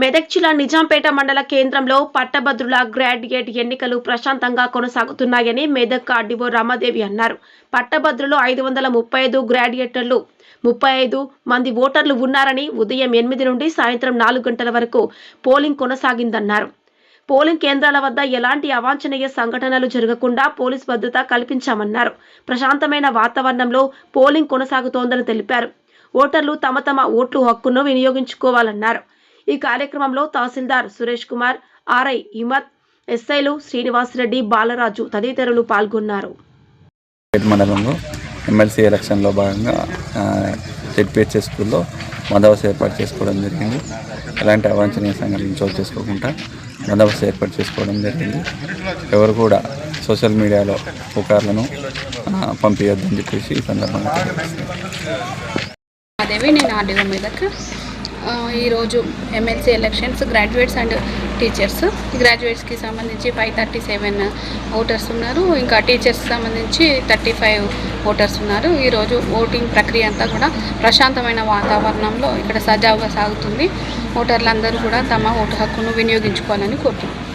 మెదక్ జిల్లా నిజాంపేట మండల కేంద్రంలో పట్టభద్రుల గ్రాడ్యుయేట్ ఎన్నికలు ప్రశాంతంగా కొనసాగుతున్నాయని మెదక్ ఆర్డీఓ రామాదేవి అన్నారు. పట్టభద్రులు ఐదు వందల ముప్పై ఐదు గ్రాడ్యుయేటర్లు ముప్పై ఐదు మంది ఓటర్లు ఉన్నారని ఉదయం ఎనిమిది నుండి సాయంత్రం నాలుగు గంటల వరకు పోలింగ్ కొనసాగిందన్నారు. పోలింగ్ కేంద్రాల వద్ద ఎలాంటి అవాంఛనీయ సంఘటనలు జరగకుండా పోలీస్ భద్రత కల్పించామన్నారు. ప్రశాంతమైన వాతావరణంలో పోలింగ్ కొనసాగుతోందని తెలిపారు. ఓటర్లు తమ తమ ఓట్లు హక్కును వినియోగించుకోవాలన్నారు. ఈ కార్యక్రమంలో తహసీల్దార్ సురేష్ కుమార్ ఆర్ఐ హిమత్ ఎస్ఐలు శ్రీనివాసరెడ్డి బాలరాజు తదితరులు పాల్గొన్నారు. మండలంలో ఎమ్మెల్సీ ఎలక్షన్లో భాగంగా జెడ్పిహెచ్ఎస్ స్కూల్లో బందోబస్తు ఏర్పాటు చేసుకోవడం జరిగింది. ఎలాంటి అవాంఛనీయ సంఘటనలు చోటు చేసుకోకుండా బందోబస్తు ఏర్పాటు చేసుకోవడం జరిగింది. ఎవరు కూడా సోషల్ మీడియాలో పుకార్లను పంపించొద్దని చెప్పేసి ఈ సందర్భంగా. అదేవి నేను ఆర్డీఓ మీదక్ ఆ, ఈరోజు MLC elections graduates and teachers గ్రాడ్యుయేట్స్కి సంబంధించి ఫైవ్ థర్టీ సెవెన్ ఓటర్స్ ఉన్నారు. ఇంకా టీచర్స్ సంబంధించి థర్టీ ఫైవ్ ఓటర్స్ ఉన్నారు. ఈరోజు ఓటింగ్ ప్రక్రియ అంతా కూడా ప్రశాంతమైన వాతావరణంలో ఇక్కడ సజావుగా సాగుతుంది. ఓటర్లందరూ కూడా తమ ఓటు హక్కును వినియోగించుకోవాలని కోరుతున్నాను